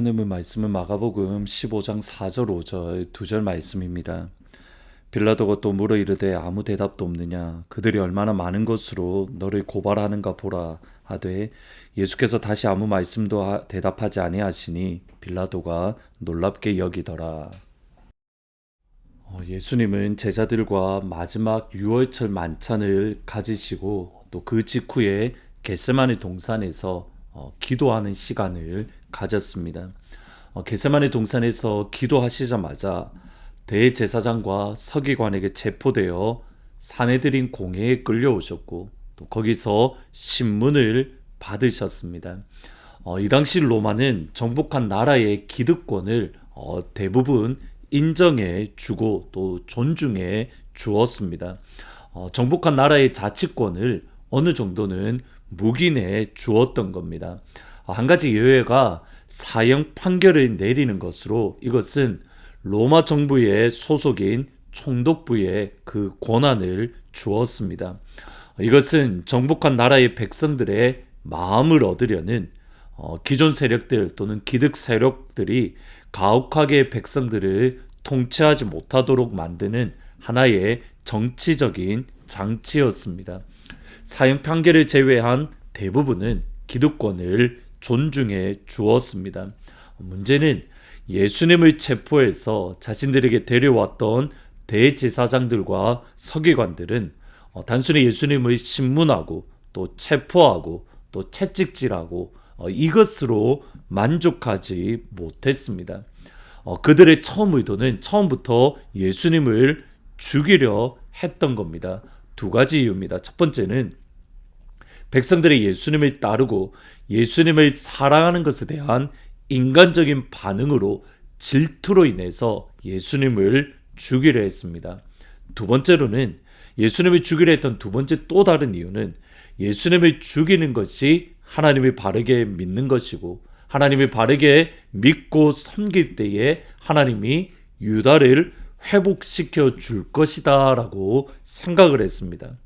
하나님의 말씀은 마가복음 15장 4절 5절 두 절 말씀입니다. 빌라도가 또 물어 이르되 아무 대답도 없느냐 그들이 얼마나 많은 것으로 너를 고발하는가 보라 하되 예수께서 다시 아무 말씀도 하, 대답하지 아니하시니 빌라도가 놀랍게 여기더라. 어, 예수님은 제자들과 마지막 유월절 만찬을 가지시고 또 그 직후에 겟세마네 동산에서 어, 기도하는 시간을 가졌습니다. 어, 겟세마네 동산에서 기도하시자마자 대제사장과 서기관에게 체포되어 사내들인 공회에 끌려오셨고 또 거기서 신문을 받으셨습니다. 어, 이 당시 로마는 정복한 나라의 기득권을 어, 대부분 인정해 주고 또 존중해 주었습니다. 어, 정복한 나라의 자치권을 어느 정도는 묵인해 주었던 겁니다. 어, 한 가지 예외가 사형 판결을 내리는 것으로 이것은 로마 정부의 소속인 총독부에 그 권한을 주었습니다. 어, 이것은 정복한 나라의 백성들의 마음을 얻으려는 어, 기존 세력들 또는 기득 세력들이 가혹하게 백성들을 통치하지 못하도록 만드는 하나의 정치적인 장치였습니다. 사형 판결을 제외한 대부분은 기득권을 존중해 주었습니다. 문제는 예수님을 체포해서 자신들에게 데려왔던 대제사장들과 서기관들은 어, 단순히 예수님을 신문하고 또 체포하고 또 채찍질하고 어, 이것으로 만족하지 못했습니다. 어, 그들의 처음 의도는 처음부터 예수님을 죽이려 했던 겁니다. 두 가지 이유입니다. 첫 번째는 백성들의 예수님을 따르고 예수님을 사랑하는 것에 대한 인간적인 반응으로 질투로 인해서 예수님을 죽이려 했습니다. 두 번째로는 예수님을 죽이려 했던 두 번째 또 다른 이유는 예수님을 죽이는 것이 하나님을 바르게 믿는 것이고 하나님을 바르게 믿고 섬길 때에 하나님이 유다를 회복시켜 줄 것이다라고 생각을 했습니다.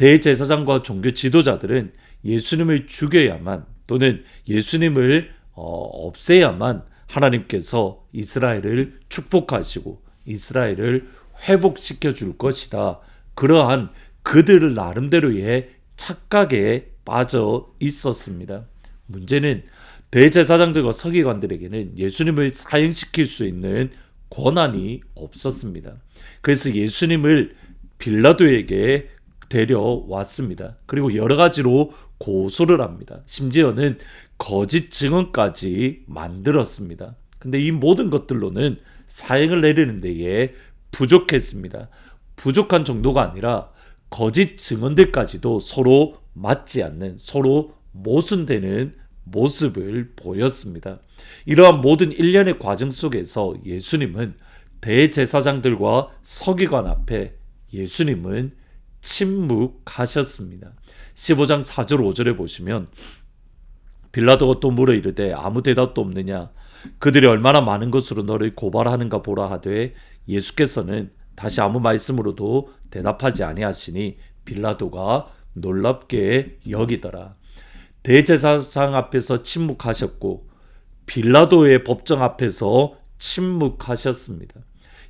대제사장과 종교 지도자들은 예수님을 죽여야만 또는 예수님을 어, 없애야만 하나님께서 이스라엘을 축복하시고 이스라엘을 회복시켜 줄 것이다. 그러한 그들을 나름대로의 착각에 빠져 있었습니다. 문제는 대제사장들과 서기관들에게는 예수님을 사형시킬 수 있는 권한이 없었습니다. 그래서 예수님을 빌라도에게 데려왔습니다. 그리고 여러 가지로 고소를 합니다. 심지어는 거짓 증언까지 만들었습니다. 근데 이 모든 것들로는 사형을 내리는 데에 부족했습니다. 부족한 정도가 아니라 거짓 증언들까지도 서로 맞지 않는 서로 모순되는 모습을 보였습니다. 이러한 모든 일련의 과정 속에서 예수님은 대제사장들과 서기관 앞에 예수님은 침묵하셨습니다. 15장 4절 5절에 보시면 빌라도가 또 물어 이르되 아무 대답도 없느냐 그들이 얼마나 많은 것으로 너를 고발하는가 보라 하되 예수께서는 다시 아무 말씀으로도 대답하지 아니하시니 빌라도가 놀랍게 여기더라. 대제사장 앞에서 침묵하셨고 빌라도의 법정 앞에서 침묵하셨습니다.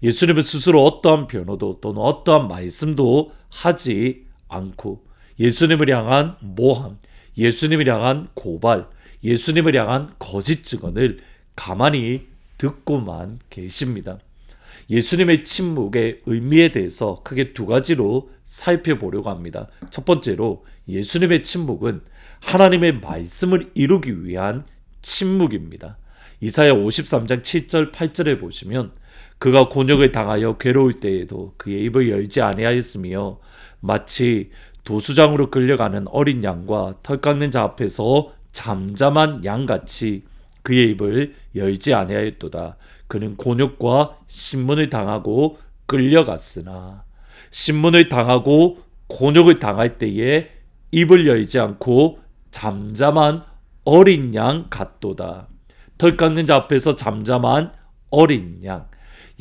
예수님은 스스로 어떠한 변호도 또는 어떠한 말씀도 하지 않고 예수님을 향한 모함, 예수님을 향한 고발, 예수님을 향한 거짓 증언을 가만히 듣고만 계십니다. 예수님의 침묵의 의미에 대해서 크게 두 가지로 살펴보려고 합니다. 첫 번째로 예수님의 침묵은 하나님의 말씀을 이루기 위한 침묵입니다. 이사야 53장 7절 8절에 보시면 그가 곤욕을 당하여 괴로울 때에도 그의 입을 열지 아니하였으며 마치 도수장으로 끌려가는 어린 양과 털 깎는 자 앞에서 잠잠한 양같이 그의 입을 열지 아니하였도다. 그는 곤욕과 신문을 당하고 끌려갔으나 신문을 당하고 곤욕을 당할 때에 입을 열지 않고 잠잠한 어린 양 같도다. 털 깎는 자 앞에서 잠잠한 어린 양.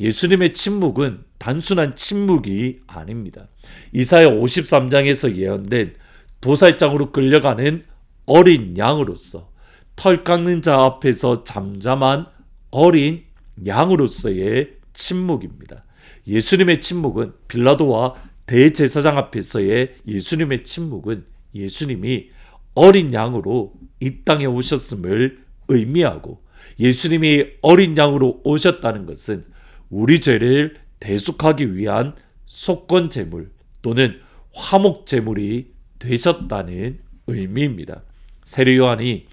예수님의 침묵은 단순한 침묵이 아닙니다. 이사야 53장에서 예언된 도살장으로 끌려가는 어린 양으로서 털 깎는 자 앞에서 잠잠한 어린 양으로서의 침묵입니다. 예수님의 침묵은 빌라도와 대제사장 앞에서의 예수님의 침묵은 예수님이 어린 양으로 이 땅에 오셨음을 의미하고 예수님이 어린 양으로 오셨다는 것은 우리 죄를 대속하기 위한 속건 제물 또는 화목 제물이 되셨다는 의미입니다. 세례 요한이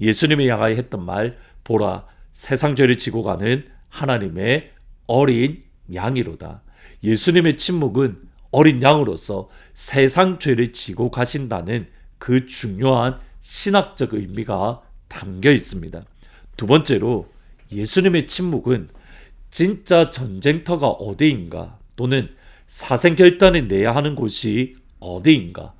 예수님을 향하여 했던 말 보라 세상 죄를 지고 가는 하나님의 어린 양이로다. 예수님의 침묵은 어린 양으로서 세상 죄를 지고 가신다는 그 중요한 신학적 의미가 담겨 있습니다. 두 번째로 예수님의 침묵은 진짜 전쟁터가 어디인가 또는 사생 결단을 내야 하는 곳이 어디인가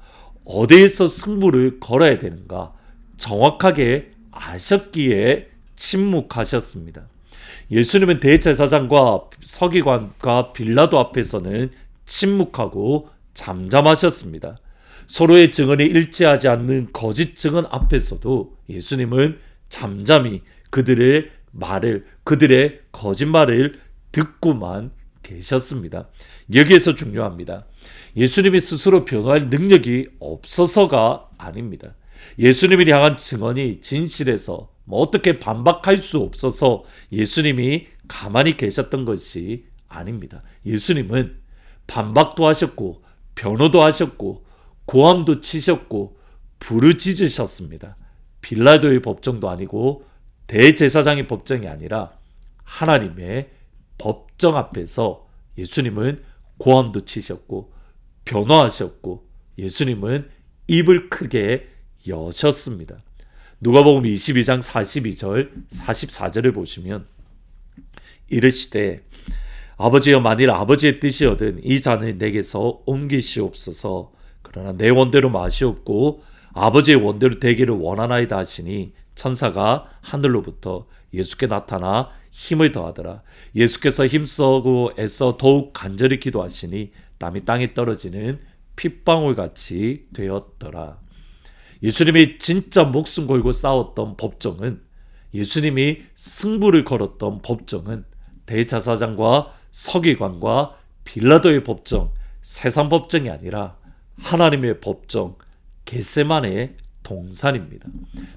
어디에서 승부를 걸어야 되는가 정확하게 아셨기에 침묵하셨습니다. 예수님은 대제사장과 서기관과 빌라도 앞에서는 침묵하고 잠잠하셨습니다. 서로의 증언이 일치하지 않는 거짓 증언 앞에서도 예수님은 잠잠히 그들의 말을 그들의 거짓말을 듣고만 계셨습니다. 여기에서 중요합니다. 예수님이 스스로 변화할 능력이 없어서가 아닙니다. 예수님을 향한 증언이 진실해서 뭐 어떻게 반박할 수 없어서 예수님이 가만히 계셨던 것이 아닙니다. 예수님은 반박도 하셨고 변호도 하셨고 고함도 치셨고 부르짖으셨습니다. 빌라도의 법정도 아니고 대제사장의 법정이 아니라 하나님의 법정 앞에서 예수님은 고함도 치셨고 변호하셨고 예수님은 입을 크게 여셨습니다. 누가복음 22장 42절 44절을 보시면 이르시되 아버지여 만일 아버지의 뜻이거든 이 잔을 내게서 옮기시옵소서 그러나 내 원대로 마시옵고 아버지의 원대로 되기를 원하나이다 하시니 천사가 하늘로부터 예수께 나타나 힘을 더하더라. 예수께서 힘쓰고 애써 더욱 간절히 기도하시니 땀이 땅에 떨어지는 핏방울 같이 되었더라. 예수님이 진짜 목숨 걸고 싸웠던 법정은 예수님이 승부를 걸었던 법정은 대자사장과 서기관과 빌라도의 법정, 세상 법정이 아니라 하나님의 법정, 겟세만의 동산입니다.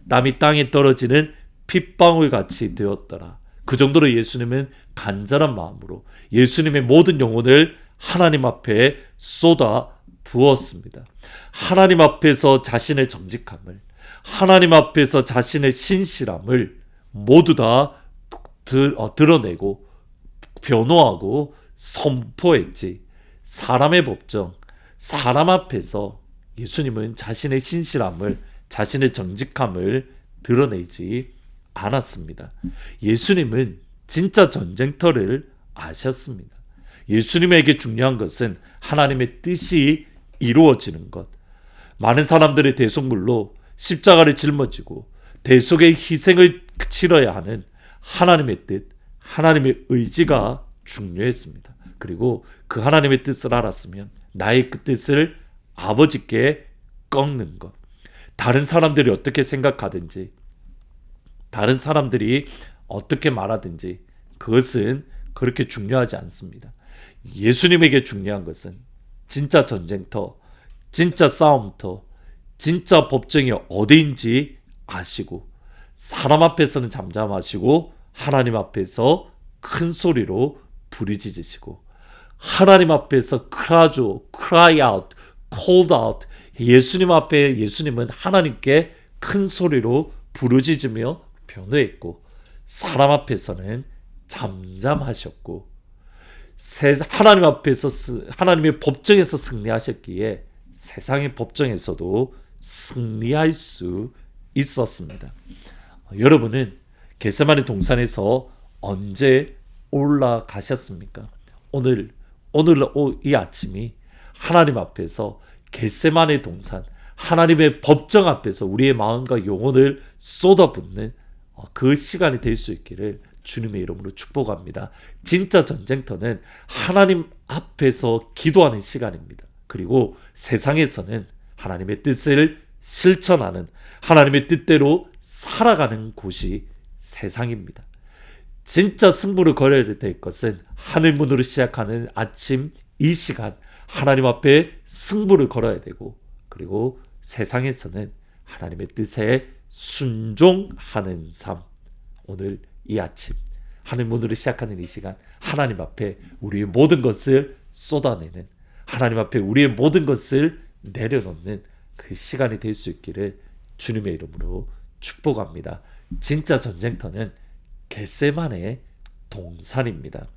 땀이 땅에 떨어지는 핏방울 같이 되었더라. 그 정도로 예수님은 간절한 마음으로 예수님의 모든 영혼을 하나님 앞에 쏟아 부었습니다. 하나님 앞에서 자신의 정직함을, 하나님 앞에서 자신의 신실함을 모두 다 드, 어, 드러내고 변호하고 선포했지. 사람의 법정, 사람 앞에서 예수님은 자신의 신실함을, 자신의 정직함을 드러내지 않았습니다. 예수님은 진짜 전쟁터를 아셨습니다. 예수님에게 중요한 것은 하나님의 뜻이 이루어지는 것. 많은 사람들의 대속물로 십자가를 짊어지고 대속의 희생을 치러야 하는 하나님의 뜻, 하나님의 의지가 중요했습니다. 그리고 그 하나님의 뜻을 알았으면 나의 그 뜻을 아버지께 꺾는 것. 다른 사람들이 어떻게 생각하든지, 다른 사람들이 어떻게 말하든지, 그것은 그렇게 중요하지 않습니다. 예수님에게 중요한 것은 진짜 전쟁터, 진짜 싸움터, 진짜 법정이 어디인지 아시고 사람 앞에서는 잠잠하시고 하나님 앞에서 큰 소리로 부르짖으시고 하나님 앞에서 cry out, called out 예수님 앞에 예수님은 하나님께 큰 소리로 부르짖으며 변호했고 사람 앞에서는 잠잠하셨고 하나님 앞에서 하나님의 법정에서 승리하셨기에 세상의 법정에서도 승리할 수 있었습니다. 여러분은 겟세마네 동산에서 언제 올라가셨습니까? 오늘 오늘 이 아침이 하나님 앞에서 겟세마네 동산 하나님의 법정 앞에서 우리의 마음과 영혼을 쏟아붓는 그 시간이 될 수 있기를 주님의 이름으로 축복합니다. 진짜 전쟁터는 하나님 앞에서 기도하는 시간입니다. 그리고 세상에서는 하나님의 뜻을 실천하는 하나님의 뜻대로 살아가는 곳이 세상입니다. 진짜 승부를 걸어야 될 것은 하늘문으로 시작하는 아침 이 시간 하나님 앞에 승부를 걸어야 되고 그리고 세상에서는 하나님의 뜻에 순종하는 삶 오늘 이 아침 하늘 문으로 시작하는 이 시간 하나님 앞에 우리의 모든 것을 쏟아내는 하나님 앞에 우리의 모든 것을 내려놓는 그 시간이 될 수 있기를 주님의 이름으로 축복합니다. 진짜 전쟁터는 겟세만의 동산입니다.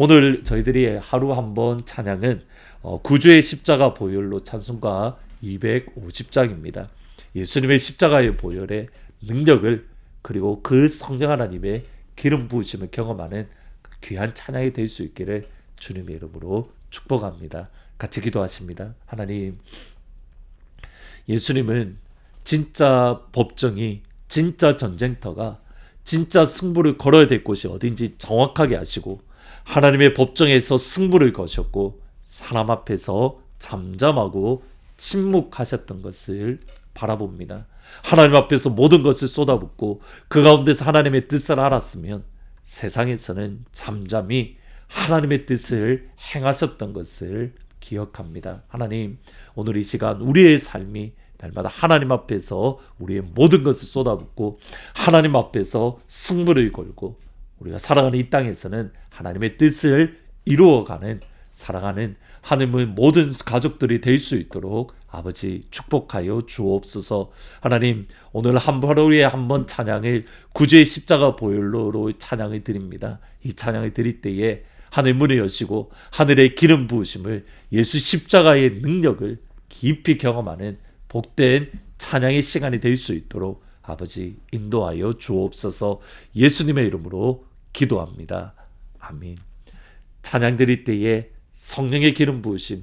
오늘 저희들이 하루 한 번 찬양은 어, 구주의 십자가 보혈로 찬송가 250장입니다. 예수님의 십자가의 보혈의 능력을 그리고 그 성령 하나님의 기름 부으심을 경험하는 그 귀한 찬양이 될 수 있기를 주님의 이름으로 축복합니다. 같이 기도하십니다. 하나님, 예수님은 진짜 법정이 진짜 전쟁터가 진짜 승부를 걸어야 될 곳이 어딘지 정확하게 아시고 하나님의 법정에서 승부를 거셨고 사람 앞에서 잠잠하고 침묵하셨던 것을 바라봅니다. 하나님 앞에서 모든 것을 쏟아붓고 그 가운데서 하나님의 뜻을 알았으면 세상에서는 잠잠히 하나님의 뜻을 행하셨던 것을 기억합니다. 하나님, 오늘 이 시간 우리의 삶이 날마다 하나님 앞에서 우리의 모든 것을 쏟아붓고 하나님 앞에서 승부를 걸고 우리가 살아가는 이 땅에서는 하나님의 뜻을 이루어가는 살아가는 하나님의 모든 가족들이 될 수 있도록 아버지 축복하여 주옵소서. 하나님 오늘 한 하루에 한번 찬양을 구주의 십자가 보혈로 찬양을 드립니다. 이 찬양을 드릴 때에 하늘 문을 여시고 하늘의 기름 부으심을 예수 십자가의 능력을 깊이 경험하는 복된 찬양의 시간이 될 수 있도록 아버지 인도하여 주옵소서. 예수님의 이름으로 기도합니다. 아멘. 찬양 드릴 때에 성령의 기름 부으심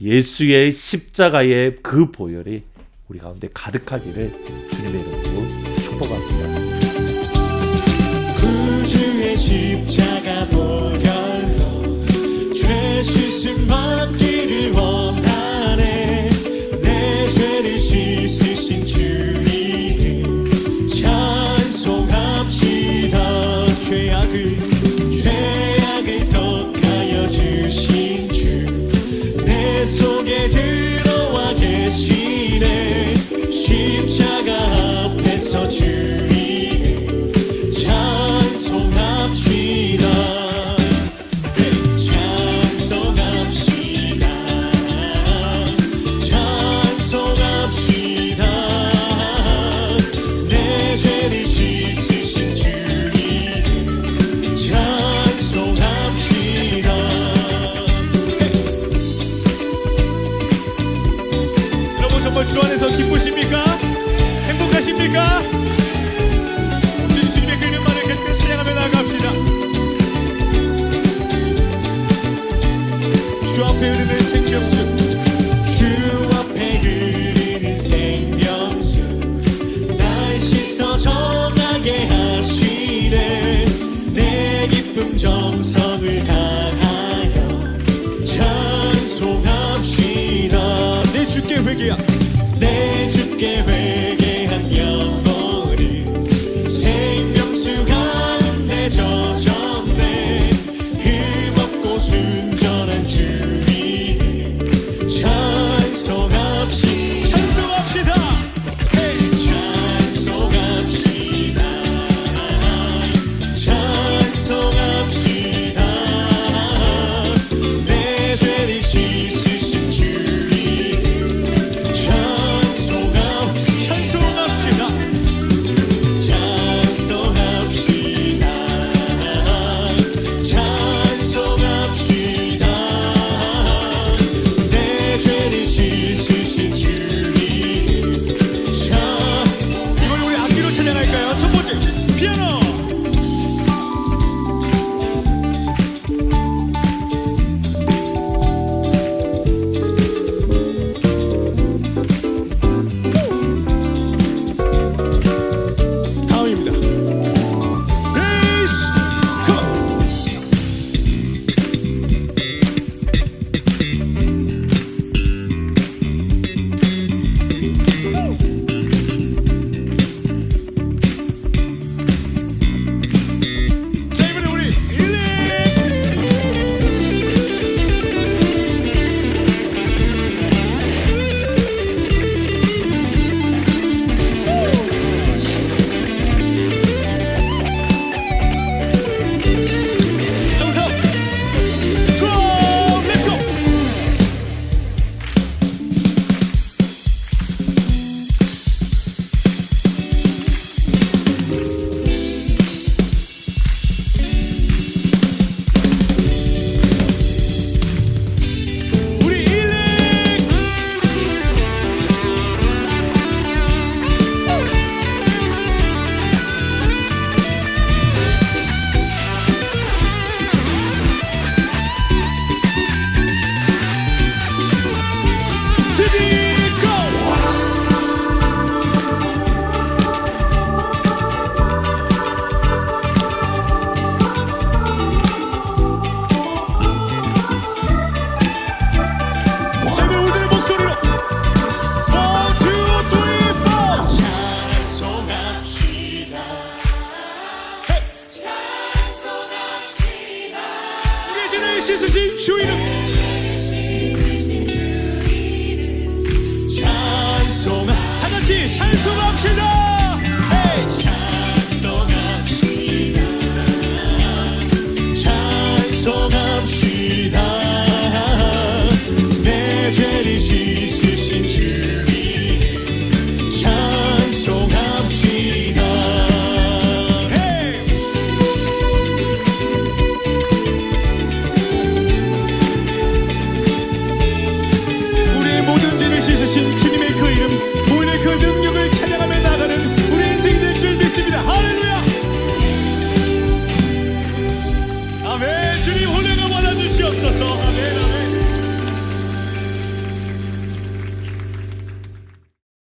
예수의 십자가의 그 보혈이 우리 가운데 가득하기를 주님의 이름으로 축복합니다. 구